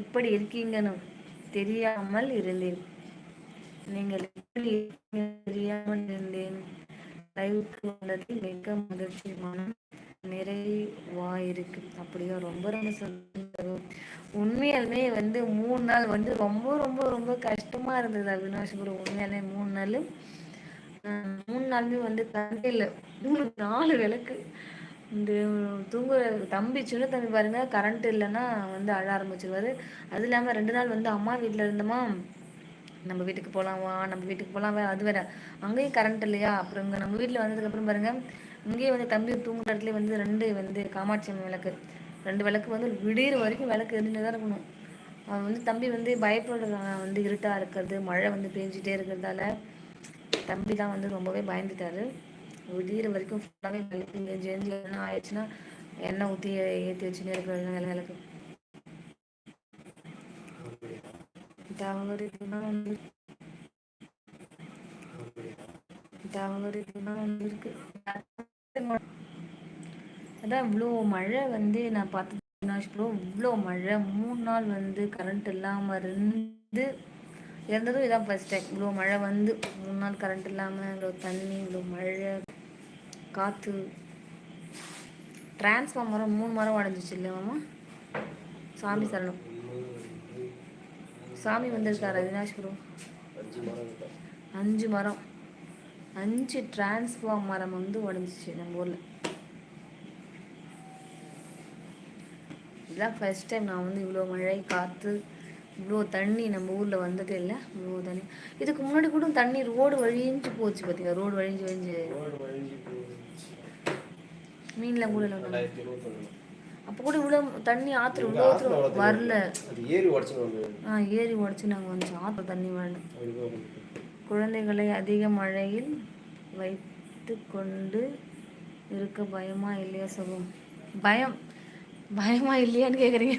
எப்படி இருக்கீங்கன்னு தெரியாமல் இருந்தேன். நீங்கள் எப்படி தெரியாமல் இருந்தேன்? லைவுக்கு வந்ததில் மிக மகிழ்ச்சி. மனம் நிறைவாயிருக்கு அப்படியா? ரொம்ப ரொம்ப சந்தோஷம். உண்மையாலுமே வந்து மூணு நாள் வந்து ரொம்ப ரொம்ப ரொம்ப கஷ்டமா இருந்தது அவினாஷ் குரு உண்மையாலே மூணு நாள் மூணு நாளுமே வந்து கரண்ட் மூணு நாலு விளக்கு இந்த தூங்குற தம்பி சின்ன தம்பி பாருங்க கரண்ட் இல்லைன்னா வந்து அழ ஆரம்பிச்சிருவாரு. அது இல்லாமல் ரெண்டு நாள் வந்து அம்மா வீட்டில் இருந்தோமா நம்ம வீட்டுக்கு போகலாம் வா நம்ம வீட்டுக்கு போகலாம் வே அது வேற. அங்கேயும் கரண்ட் இல்லையா? அப்புறம் இங்கே நம்ம வீட்டில் வந்ததுக்கப்புறம் பாருங்க இங்கேயே வந்து தம்பி தூங்குற இடத்துல வந்து ரெண்டு வந்து காமாட்சி அம்மன் விளக்கு. ரெண்டு விளக்கு வந்து விடியிற வரைக்கும் விளக்கு எரிஞ்சுட்டு தான் இருக்கணும். அவன் வந்து தம்பி வந்து பயப்படுறான். வந்து இருட்டாக இருக்கிறது மழை வந்து பெஞ்சிட்டே இருக்கிறதால தம்பி தான் வந்து ரொம்பவே பயந்துட்டாரு. விடியிற வரைக்கும் ஃபுல்லாகவே விளக்கு எரிஞ்சு எரிஞ்சு என்ன ஆயிடுச்சுன்னா எண்ணெய் ஊற்றி ஏற்றி வச்சுன்னே இருக்கிறது வில. விளக்கு தவறு வந்து தவறு இதுதான் இருக்கு. அதான் இவ்வளோ மழை வந்து நான் பார்த்து இவ்வளோ மழை. மூணு நாள் வந்து கரண்ட் இல்லாமல் இருந்து இருந்ததும் இதான் ஃபர்ஸ்ட் டைம் இவ்வளோ மழை வந்து மூணு நாள் கரண்ட் இல்லாமல் இவ்வளோ தண்ணி இவ்வளோ மழை. காற்று டிரான்ஸ்ஃபார்மரம் மூணு மரம் அடைஞ்சிச்சு இல்லை மாமா? சாமி சரணம். சாமி வந்திருக்காரு அவினாஷ் அஞ்சு மரம். அஞ்சு மரம் டிரான்ஸ்ஃபார்ம் மரம் வந்து உடஞ்சிச்சு நம்ம ஊரில். இதெல்லாம் ஃபஸ்ட் டைம் நான் வந்து இவ்வளோ மழை காற்று இவ்வளோ தண்ணி நம்ம ஊரில் வந்ததே இல்லை? இவ்வளோ தண்ணி. இதுக்கு முன்னாடி கூட தண்ணி ரோடு வழிஞ்சு போச்சு பார்த்தீங்க ரோடு வழிஞ்சு வழிஞ்சு. ரோடு வழிஞ்சு போச்சு. மீனில் கூட இல்லை. அப்போ கூட இவ்வளோ தண்ணி ஆற்றுல இவ்வளோ ஆற்றுல வரல. உடச்சுன்னு வந்து ஆ ஏரி உடச்சி நாங்கள் வந்துச்சோம் ஆற்றுல தண்ணி வரல. குழந்தைகளை அதிக மழையில் வைத்து கொண்டு இருக்க பயமா இல்லையா சொல்லுவோம் பயம். பயமா இல்லையான்னு கேக்குறீங்க.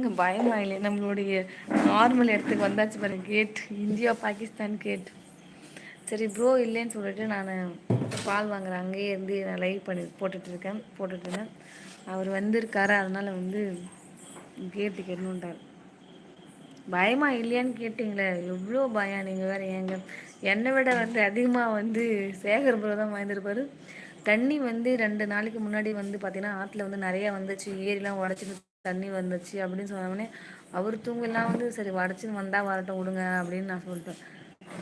என்னங்க பயமா இல்லையே. நம்மளுடைய நார்மல் இடத்துக்கு வந்தாச்சு பாருங்க கேட் இந்தியா பாகிஸ்தான் கேட் சரி ப்ரோ இல்லைன்னு சொல்லிட்டு நான் பால் வாங்குறேன் அங்கேயே இருந்து நான் லைவ் பண்ணி போட்டுட்டு இருக்கேன் போட்டுட்டு இருந்தேன் அவர் வந்திருக்காரு அதனால வந்து கேட்டு கேட்கணுன்ட்டார் பயமா இல்லையான்னு கேட்டிங்களே எவ்வளோ பயம். நீங்கள் வேற ஏங்க என்னை விட வந்து அதிகமாக வந்து சேகர் ப்ரோ தான் வாய்ந்திருப்பாரு தண்ணி வந்து ரெண்டு நாளைக்கு முன்னாடி வந்து பார்த்தீங்கன்னா ஆற்றுல வந்து நிறையா வந்துச்சு. ஏரிலாம் உடச்சிட்டு தண்ணி வந்துச்சு அப்படின்னு சொன்னோடனே அவர் தூங்கலாம் வந்து சரி உடச்சின்னு வந்தால் வரட்டும் விடுங்க அப்படின்னு நான் சொல்லிட்டேன்.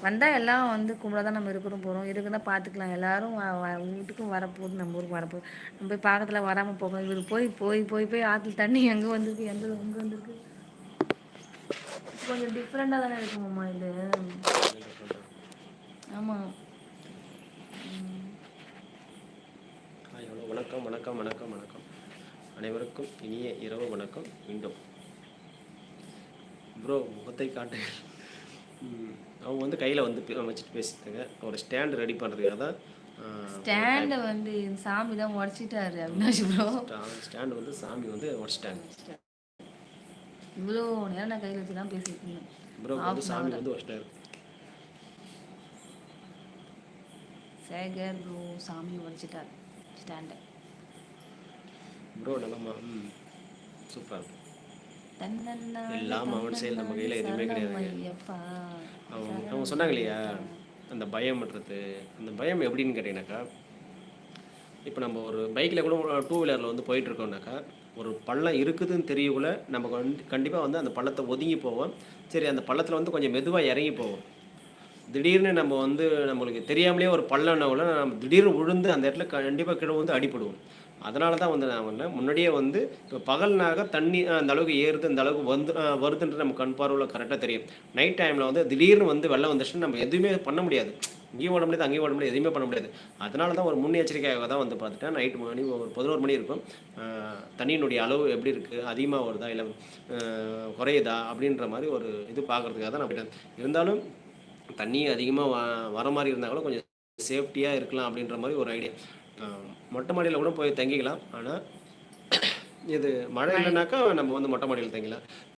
வந்தால் எல்லாம் வந்து கும்பலாக தான் நம்ம இருக்கிறோம் போகிறோம் இருக்குதான் பார்த்துக்கலாம் எல்லாரும் வ- வீட்டுக்கும் வரப்போகுது நம்ம ஊருக்கு வரப்போகுது. நம்ம போய் பக்கத்தில் வராமல் போகணும். இவர் போய் போய் போய் போய் ஆற்றுல தண்ணி எங்கே வந்திருக்கு எந்த எங்கே வந்திருக்கு? கொஞ்சம் டிஃப்ரெண்டாக தானே இருக்குமாம்மா இது. ஆமாம் வணக்கம் வணக்கம் வணக்கம் வணக்கம். அனைவருக்கும் இனிய இரவு வணக்கம். மீண்டும். ப்ரோ முகத்தை காட்டு. அவங்க வந்து கையில் வந்து வச்சுட்டு பேசிட்டாங்க. ஒரு ஸ்டாண்ட் ரெடி பண்ணுறதுக்காக தான் ஸ்டாண்டை வந்து சாமி தான் உடச்சிட்டாரு அவினாஷ் ப்ரோ ஸ்டாண்ட் வந்து சாமி வந்து உடச்சிட்டாங்க. இவ்வளோ நேரம் நான் கையில் வச்சு தான் இருந்தேன் ப்ரோ வந்து சாமி வந்து உடச்சிட்டாரு. சேகர் ப்ரோ சாமி உடச்சிட்டார். ஸ்டாண்டை ப்ரோ நல்லம்மா ம் சூப்பர் தன்னன்னா எல்லாம் அவன் செயல் நம்ம கையில் எதுவுமே கிடையாது. அவங்க அவங்க சொன்னாங்க இல்லையா அந்த பயம்ன்றது அந்த பயம் எப்படின்னு கேட்டிங்கனாக்கா இப்போ நம்ம ஒரு பைக்கில் கூட டூ வீலரில் வந்து போயிட்டு இருக்கோம்னாக்கா ஒரு பள்ளம் இருக்குதுன்னு தெரியக்குள்ள நம்ம கண்டிப்பாக வந்து அந்த பள்ளத்தை ஒதுங்கி போவோம். சரி அந்த பள்ளத்தில் வந்து கொஞ்சம் மெதுவாக இறங்கி போவோம். திடீர்னு நம்ம வந்து நம்மளுக்கு தெரியாமலே ஒரு பள்ளம்னா நம்ம திடீர்னு விழுந்து அந்த இடத்துல கண்டிப்பாக கீழே வந்து அடிப்படுவோம் அதனால தான் வந்து நான் வந்து முன்னாடியே வந்து இப்போ பகல்னாக தண்ணி அந்த அளவுக்கு ஏறுது அந்த அளவுக்கு வந்து வருதுன்ற வருதுன்றது நம்ம கண் பார்வையில் கரெக்டாக தெரியும். நைட் டைமில் வந்து திடீர்னு வந்து வெள்ளம் வந்துச்சுன்னா நம்ம எதுவுமே பண்ண முடியாது. இங்கேயும் ஓட முடியாது அங்கேயும் ஓட முடியாது எதுவுமே பண்ண முடியாது. அதனால தான் ஒரு முன்னெச்சரிக்கையாக தான் வந்து பார்த்துட்டேன். நைட் மணி ஒரு பதினோரு மணி இருக்கும். தண்ணியினுடைய அளவு எப்படி இருக்குது அதிகமாக வருதா இல்லை குறையுதா அப்படின்ற மாதிரி ஒரு இது பார்க்குறதுக்காக தான் நான் போயிட்டேன். இருந்தாலும் தண்ணி அதிகமாக வ வர மாதிரி இருந்தால் கூட கொஞ்சம் சேஃப்டியாக இருக்கலாம் அப்படின்ற மாதிரி ஒரு ஐடியா. மொட்டை மாடியில் கூட போய் தங்கிக்கலாம். ஆனால் இது மழை இல்லைனாக்கா நம்ம வந்து மொட்டை மாடியில் தங்கிக்கலாம்.